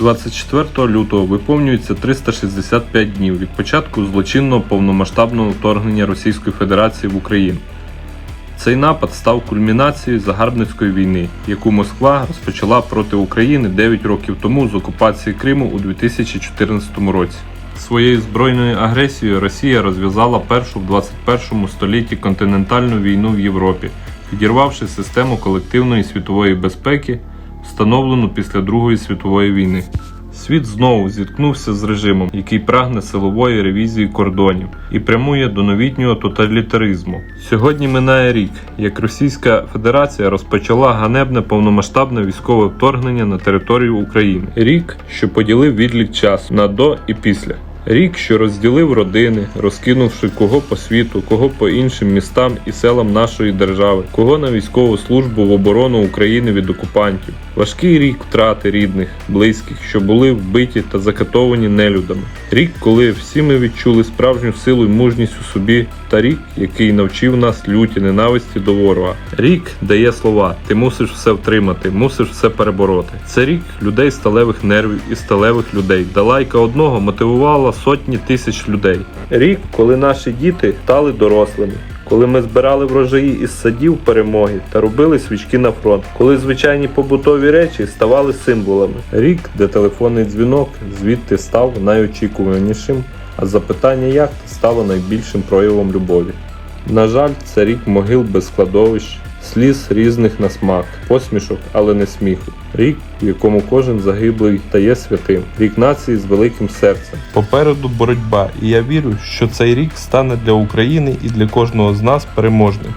24 лютого виповнюється 365 днів від початку злочинного повномасштабного вторгнення Російської Федерації в Україну. Цей напад став кульмінацією загарбницької війни, яку Москва розпочала проти України 9 років тому з окупації Криму у 2014 році. Своєю збройною агресією Росія розв'язала першу в 21 столітті континентальну війну в Європі, підірвавши систему колективної світової безпеки, встановлену після Другої світової війни. Світ знову зіткнувся з режимом, який прагне силової ревізії кордонів і прямує до новітнього тоталітаризму. Сьогодні минає рік, як Російська Федерація розпочала ганебне повномасштабне військове вторгнення на територію України. Рік, що поділив відлік часу на до і після. Рік, що розділив родини, розкинувши кого по світу, кого по іншим містам і селам нашої держави, кого на військову службу в оборону України від окупантів. Важкий рік втрати рідних, близьких, що були вбиті та закатовані нелюдами. Рік, коли всі ми відчули справжню силу й мужність у собі, та рік, який навчив нас люті ненависті до ворога. Рік дає слова: ти мусиш все втримати, мусиш все перебороти. Це рік людей сталевих нервів і сталевих людей. Далайка одного мотивувала сотні тисяч людей. Рік, коли наші діти стали дорослими. Коли ми збирали врожаї із садів перемоги та робили свічки на фронт, коли звичайні побутові речі ставали символами. Рік, де телефонний дзвінок звідти став найочікуванішим, а запитання як стало найбільшим проявом любові. На жаль, це рік могил без складовищ, сліз різних на смак, посмішок, але не сміху. Рік, в якому кожен загиблий та є святим, рік нації з великим серцем. Попереду боротьба, і я вірю, що цей рік стане для України і для кожного з нас переможним.